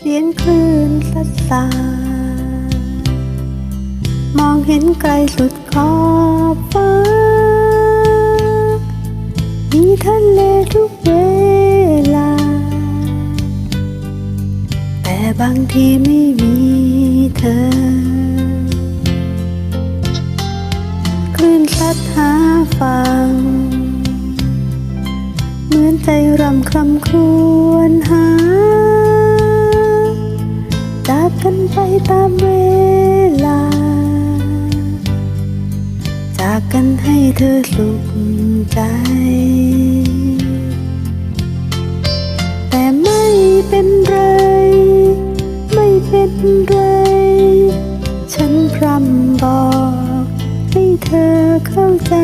เสียงคลื่นซัดสามองเห็นไกลสุดขอบฟ้า มีทะเลทุกเวลา แต่บางทีไม่มีเธอ คลื่นซัดหาฟัง เหมือนใจรำครำครวญหา ไปตามเวลา จากกันให้เธอสุขใจ แต่ไม่เป็นไร ไม่เป็นไร ฉันพร่ำบอกให้เธอเข้าใจ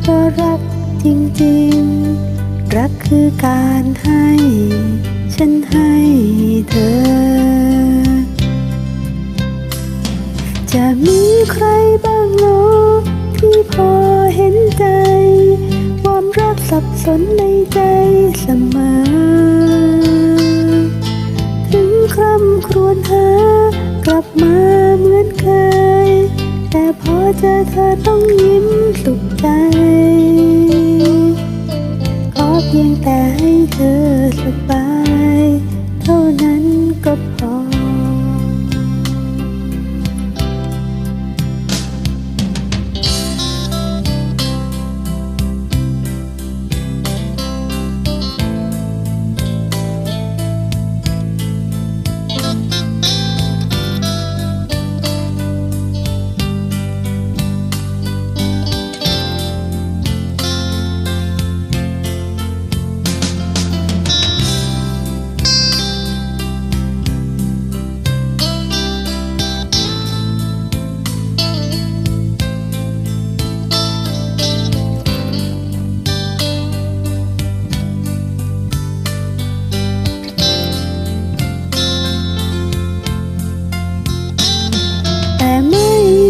เพราะรักจริงๆ รักคือการให้ ฉันให้เธอ ใครบ้างเนาะที่พอเห็นใจ ความรักสับสนในใจเสมอ ถึงคร่ำครวญหากลับมาเหมือนเคย แต่พอเจอเธอต้องยิ้ม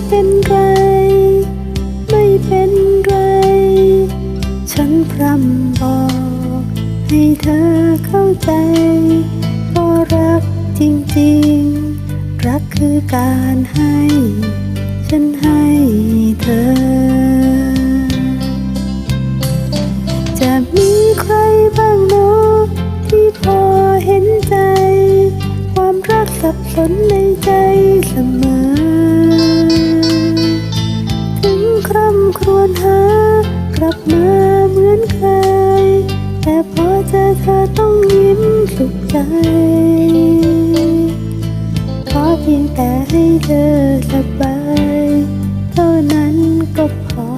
เป็นไร ไม่เป็นไร ฉันพร่ำบอกให้เธอเข้าใจเพราะรักจริงๆ รักคือการให้ ฉันให้เธอ จะมีใครบ้างเนาะที่พอเห็นใจ ความรักสับสนในใจเสมอำครวญหากลับมาเหมือนเคย แต่พอเจอเธอต้องยิ้มสุขใจ ขอเพียงแต่ให้เธอสบาย เท่านั้นก็พอ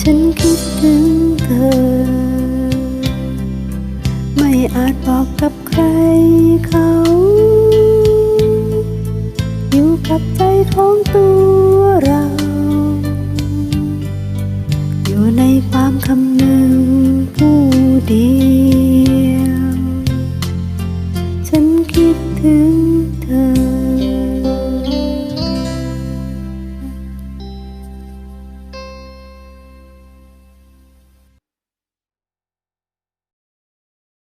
ฉันคิดถึงเธอ ไม่อาจบอกกับใครเขา กับใจของตัวเรา อยู่ในความคำนึง